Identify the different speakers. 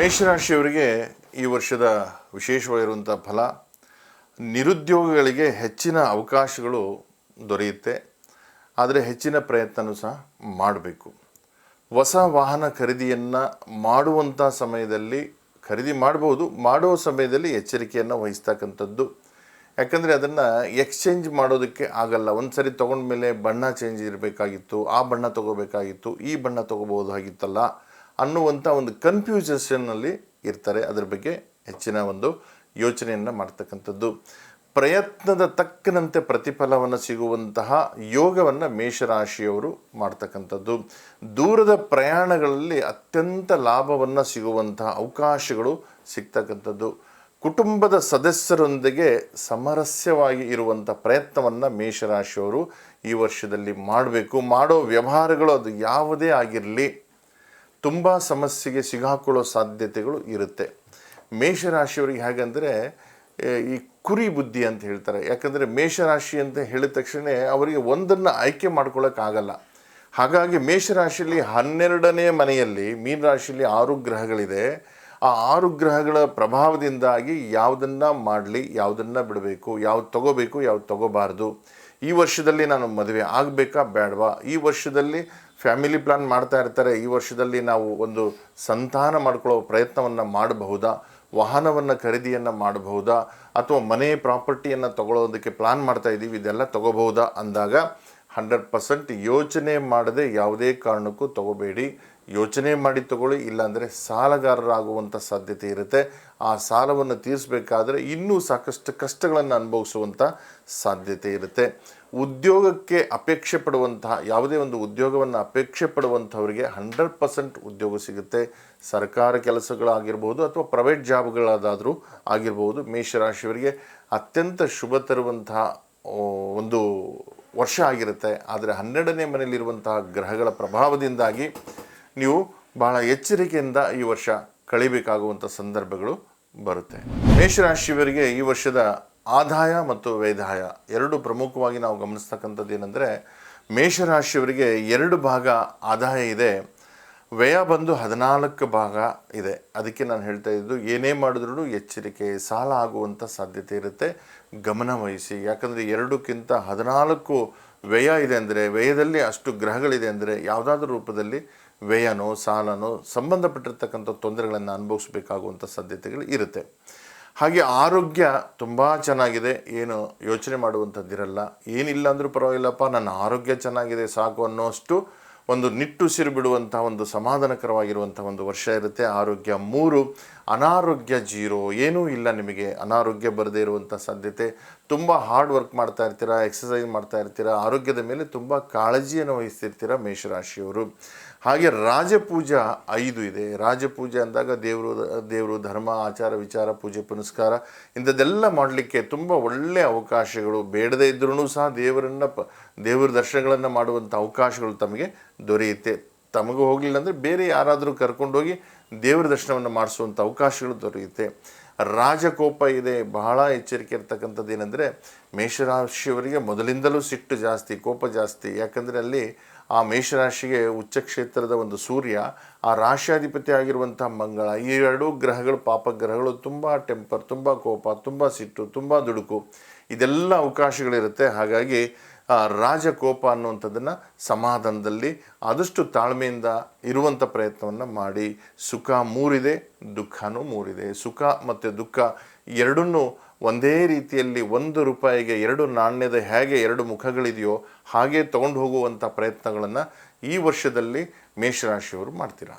Speaker 1: ಮೇಷರಾಶಿಯವರಿಗೆ ಈ ವರ್ಷದ ವಿಶೇಷವಾಗಿರುವಂಥ ಫಲ, ನಿರುದ್ಯೋಗಿಗಳಿಗೆ ಹೆಚ್ಚಿನ ಅವಕಾಶಗಳು ದೊರೆಯುತ್ತೆ. ಆದರೆ ಹೆಚ್ಚಿನ ಪ್ರಯತ್ನನೂ ಸಹ ಮಾಡಬೇಕು. ಹೊಸ ವಾಹನ ಖರೀದಿಯನ್ನು ಮಾಡುವಂಥ ಸಮಯದಲ್ಲಿ ಖರೀದಿ ಮಾಡ್ಬೋದು. ಮಾಡೋ ಸಮಯದಲ್ಲಿ ಎಚ್ಚರಿಕೆಯನ್ನು ವಹಿಸ್ತಕ್ಕಂಥದ್ದು. ಯಾಕಂದರೆ ಅದನ್ನು ಎಕ್ಸ್ಚೇಂಜ್ ಮಾಡೋದಕ್ಕೆ ಆಗಲ್ಲ. ಒಂದು ಸರಿ ತೊಗೊಂಡ್ಮೇಲೆ ಬಣ್ಣ ಚೇಂಜ್ ಇರಬೇಕಾಗಿತ್ತು, ಆ ಬಣ್ಣ ತೊಗೋಬೇಕಾಗಿತ್ತು, ಈ ಬಣ್ಣ ತೊಗೋಬಹುದಾಗಿತ್ತಲ್ಲ. ಅನ್ನುವಂಥ ಒಂದು ಕನ್ಫ್ಯೂಷನ್ನಲ್ಲಿ ಇರ್ತಾರೆ. ಅದರ ಬಗ್ಗೆ ಹೆಚ್ಚಿನ ಒಂದು ಯೋಚನೆಯನ್ನು ಮಾಡ್ತಕ್ಕಂಥದ್ದು. ಪ್ರಯತ್ನದ ತಕ್ಕನಂತೆ ಪ್ರತಿಫಲವನ್ನು ಸಿಗುವಂತಹ ಯೋಗವನ್ನು ಮೇಷರಾಶಿಯವರು ಮಾಡ್ತಕ್ಕಂಥದ್ದು. ದೂರದ ಪ್ರಯಾಣಗಳಲ್ಲಿ ಅತ್ಯಂತ ಲಾಭವನ್ನು ಸಿಗುವಂತಹ ಅವಕಾಶಗಳು ಸಿಗ್ತಕ್ಕಂಥದ್ದು. ಕುಟುಂಬದ ಸದಸ್ಯರೊಂದಿಗೆ ಸಮರಸ್ಯವಾಗಿ ಇರುವಂಥ ಪ್ರಯತ್ನವನ್ನು ಮೇಷರಾಶಿಯವರು ಈ ವರ್ಷದಲ್ಲಿ ಮಾಡಬೇಕು. ಮಾಡೋ ವ್ಯವಹಾರಗಳು ಅದು ಯಾವುದೇ ಆಗಿರಲಿ. ತುಂಬ ಸಮಸ್ಯೆಗೆ ಸಿಗಾಕೊಳ್ಳೋ ಸಾಧ್ಯತೆಗಳು ಇರುತ್ತೆ. ಮೇಷರಾಶಿಯವರಿಗೆ ಹೇಗಂದರೆ ಈ ಕುರಿ ಬುದ್ಧಿ ಅಂತ ಹೇಳ್ತಾರೆ. ಯಾಕಂದರೆ ಮೇಷರಾಶಿ ಅಂತ ಹೇಳಿದ ತಕ್ಷಣ ಅವರಿಗೆ ಒಂದನ್ನು ಆಯ್ಕೆ ಮಾಡ್ಕೊಳ್ಳೋಕ್ಕಾಗಲ್ಲ ಹಾಗಾಗಿ ಮೇಷರಾಶಿಯಲ್ಲಿ ಹನ್ನೆರಡನೇ ಮನೆಯಲ್ಲಿ ಮೀನರಾಶಿಯಲ್ಲಿ ಆರು ಗ್ರಹಗಳಿದೆ. ಆ ಆರು ಗ್ರಹಗಳ ಪ್ರಭಾವದಿಂದಾಗಿ ಯಾವುದನ್ನು ಮಾಡಲಿ, ಯಾವುದನ್ನು ಬಿಡಬೇಕು, ಯಾವ್ದು ತಗೋಬೇಕು, ಯಾವ್ದು ತಗೋಬಾರ್ದು. ಈ ವರ್ಷದಲ್ಲಿ ನಾನು ಮದುವೆ ಆಗಬೇಕಾ ಬೇಡವಾ ಈ ವರ್ಷದಲ್ಲಿ ಫ್ಯಾಮಿಲಿ ಪ್ಲಾನ್ ಮಾಡ್ತಾ ಇರ್ತಾರೆ. ಈ ವರ್ಷದಲ್ಲಿ ನಾವು ಒಂದು ಸಂತಾನ ಮಾಡ್ಕೊಳ್ಳೋ ಪ್ರಯತ್ನವನ್ನು ಮಾಡಬಹುದಾ? ವಾಹನವನ್ನು ಖರೀದಿಯನ್ನು ಮಾಡಬಹುದಾ? ಅಥವಾ ಮನೆ ಪ್ರಾಪರ್ಟಿಯನ್ನು ತಗೊಳ್ಳೋದಕ್ಕೆ ಪ್ಲಾನ್ ಮಾಡ್ತಾ ಇದ್ದೀವಿ ಇದೆಲ್ಲ ತಗೋಬಹುದಾ? ಅಂದಾಗ ಹಂಡ್ರೆಡ್ ಪರ್ಸೆಂಟ್ ಯೋಚನೆ ಮಾಡದೆ ಯಾವುದೇ ಕಾರಣಕ್ಕೂ ತಗೋಬೇಡಿ. ಯೋಚನೆ ಮಾಡಿ ತಗೊಳ್ಳಿ, ಇಲ್ಲಾಂದರೆ ಸಾಲಗಾರರಾಗುವಂಥ ಸಾಧ್ಯತೆ ಇರುತ್ತೆ. ಆ ಸಾಲವನ್ನು ತೀರಿಸಬೇಕಾದ್ರೆ ಇನ್ನೂ ಸಾಕಷ್ಟು ಕಷ್ಟಗಳನ್ನು ಅನುಭವಿಸುವಂಥ ಸಾಧ್ಯತೆ ಇರುತ್ತೆ. ಉದ್ಯೋಗಕ್ಕೆ ಅಪೇಕ್ಷೆ ಪಡುವಂತಹ, ಯಾವುದೇ ಒಂದು ಉದ್ಯೋಗವನ್ನು ಅಪೇಕ್ಷೆ ಪಡುವಂಥವರಿಗೆ ಹಂಡ್ರೆಡ್ ಪರ್ಸೆಂಟ್ ಉದ್ಯೋಗ ಸಿಗುತ್ತೆ. ಸರ್ಕಾರ ಕೆಲಸಗಳಾಗಿರ್ಬೋದು ಅಥವಾ ಪ್ರೈವೇಟ್ ಜಾಬ್ಗಳಾದಾದರೂ ಆಗಿರ್ಬೋದು ಮೇಷರಾಶಿಯವರಿಗೆ ಅತ್ಯಂತ ಶುಭ ತರುವಂತಹ ಒಂದು ವರ್ಷ ಆಗಿರುತ್ತೆ. ಆದರೆ ಹನ್ನೆರಡನೇ ಮನೆಯಲ್ಲಿರುವಂತಹ ಗ್ರಹಗಳ ಪ್ರಭಾವದಿಂದಾಗಿ ನೀವು ಬಹಳ ಎಚ್ಚರಿಕೆಯಿಂದ ಈ ವರ್ಷ ಕಳಿಬೇಕಾಗುವಂಥ ಸಂದರ್ಭಗಳು ಬರುತ್ತೆ. ಮೇಷರಾಶಿಯವರಿಗೆ ಈ ವರ್ಷದ ಆದಾಯ ಮತ್ತು ವೈದಾಯ ಎರಡು ಪ್ರಮುಖವಾಗಿ ನಾವು ಗಮನಿಸ್ತಕ್ಕಂಥದ್ದು ಏನಂದರೆ, ಮೇಷರಾಶಿಯವರಿಗೆ ಎರಡು ಭಾಗ ಆದಾಯ ಇದೆ, ವ್ಯಯ ಬಂದು ಹದಿನಾಲ್ಕು ಭಾಗ ಇದೆ. ಅದಕ್ಕೆ ನಾನು ಹೇಳ್ತಾ ಇದ್ದು, ಏನೇ ಮಾಡಿದ್ರೂ ಎಚ್ಚರಿಕೆ, ಸಾಲ ಆಗುವಂಥ ಸಾಧ್ಯತೆ ಇರುತ್ತೆ. ಗಮನವಹಿಸಿ ಯಾಕಂದರೆ ಎರಡಕ್ಕಿಂತ ಹದಿನಾಲ್ಕು ವ್ಯಯ ಇದೆ ಅಂದರೆ, ವ್ಯಯದಲ್ಲಿ ಅಷ್ಟು ಗ್ರಹಗಳಿದೆ ಅಂದರೆ, ಯಾವುದಾದ್ರೂ ರೂಪದಲ್ಲಿ ವ್ಯಯನೋ, ಸಾಲನೋ ಸಂಬಂಧಪಟ್ಟಿರ್ತಕ್ಕಂಥ ತೊಂದರೆಗಳನ್ನು ಅನುಭವಿಸಬೇಕಾಗುವಂಥ ಸಾಧ್ಯತೆಗಳು ಇರುತ್ತೆ. ಹಾಗೆ ಆರೋಗ್ಯ ತುಂಬ ಚೆನ್ನಾಗಿದೆ. ಏನು ಯೋಚನೆ ಮಾಡುವಂಥದ್ದಿರಲ್ಲ. ಏನಿಲ್ಲ ಅಂದರೂ ಪರವಾಗಿಲ್ಲಪ್ಪ, ನನ್ನ ಆರೋಗ್ಯ ಚೆನ್ನಾಗಿದೆ, ಸಾಕು ಅನ್ನೋಷ್ಟು ಒಂದು ನಿಟ್ಟುಸಿರು ಬಿಡುವಂಥ ಒಂದು ಸಮಾಧಾನಕರವಾಗಿರುವಂಥ ಒಂದು ವರ್ಷ ಇರುತ್ತೆ. ಆರೋಗ್ಯ ಮೂರು, ಅನಾರೋಗ್ಯ ಜೀರೋ, ಏನೂ ಇಲ್ಲ ನಿಮಗೆ. ಅನಾರೋಗ್ಯ ಬರದೇ ಇರುವಂಥ ಸಾಧ್ಯತೆ. ತುಂಬ ಹಾರ್ಡ್ ವರ್ಕ್ ಮಾಡ್ತಾ ಇರ್ತೀರಾ ಎಕ್ಸಸೈಸ್ ಮಾಡ್ತಾ ಇರ್ತೀರಾ, ಆರೋಗ್ಯದ ಮೇಲೆ ತುಂಬ ಕಾಳಜಿಯನ್ನು ವಹಿಸ್ತಿರ್ತೀರ ಮೇಷರಾಶಿಯವರು. ಹಾಗೆ ರಾಜಪೂಜಾ ಐದು ಇದೆ. ರಾಜಪೂಜೆ ಅಂದಾಗ ದೇವರು ದೇವರು ಧರ್ಮ, ಆಚಾರ, ವಿಚಾರ, ಪೂಜೆ, ಪುನಸ್ಕಾರ, ಇಂಥದ್ದೆಲ್ಲ ಮಾಡಲಿಕ್ಕೆ ತುಂಬ ಒಳ್ಳೆಯ ಅವಕಾಶಗಳು. ಬೇಡದೇ ಇದ್ರೂ ಸಹ ದೇವರನ್ನು ಪ ದೇವರ ದರ್ಶನಗಳನ್ನು ಮಾಡುವಂಥ ಅವಕಾಶಗಳು ತಮಗೆ ದೊರೆಯುತ್ತೆ. ತಮಗೂ ಹೋಗಲಿಲ್ಲ ಅಂದರೆ ಬೇರೆ ಯಾರಾದರೂ ಕರ್ಕೊಂಡೋಗಿ ದೇವರ ದರ್ಶನವನ್ನು ಮಾಡಿಸುವಂಥ ಅವಕಾಶಗಳು ದೊರೆಯುತ್ತೆ. ರಾಜಕೋಪ ಇದೆ, ಬಹಳ ಎಚ್ಚರಿಕೆ ಇರ್ತಕ್ಕಂಥದ್ದು ಏನಂದರೆ ಮೇಷರಾಶಿಯವರಿಗೆ ಮೊದಲಿಂದಲೂ ಸಿಟ್ಟು ಜಾಸ್ತಿ, ಕೋಪ ಜಾಸ್ತಿ. ಯಾಕಂದರೆ ಅಲ್ಲಿ ಆ ಮೇಷರಾಶಿಗೆ ಉಚ್ಚ ಕ್ಷೇತ್ರದ ಒಂದು ಸೂರ್ಯ, ಆ ರಾಶ್ಯಾಧಿಪತಿ ಆಗಿರುವಂಥ ಮಂಗಳ, ಈ ಎರಡೂ ಗ್ರಹಗಳು, ಪಾಪಗ್ರಹಗಳು ತುಂಬ ಟೆಂಪರ್, ತುಂಬ ಕೋಪ, ತುಂಬ ಸಿಟ್ಟು, ತುಂಬ ದುಡುಕು. ಇದೆಲ್ಲ ಅವಕಾಶಗಳಿರುತ್ತೆ. ಹಾಗಾಗಿ ರಾಜಕೋಪ ಅನ್ನುವಂಥದ್ದನ್ನು ಸಮಾಧಾನದಲ್ಲಿ ಆದಷ್ಟು ತಾಳ್ಮೆಯಿಂದ ಇರುವಂಥ ಪ್ರಯತ್ನವನ್ನು ಮಾಡಿ. ಸುಖ ಮೂರಿದೆ, ದುಃಖನೂ ಮೂರಿದೆ. ಸುಖ ಮತ್ತು ದುಃಖ ಎರಡನ್ನೂ ಒಂದೇ ರೀತಿಯಲ್ಲಿ ಒಂದು ರೂಪಾಯಿಗೆ ಎರಡು ನಾಣ್ಯದ ಹೇಗೆ ಎರಡು ಮುಖಗಳಿದೆಯೋ ಹಾಗೆ ತಗೊಂಡು ಹೋಗುವಂಥ ಪ್ರಯತ್ನಗಳನ್ನು ಈ ವರ್ಷದಲ್ಲಿ ಮೇಷರಾಶಿಯವರು ಮಾಡ್ತೀರಾ?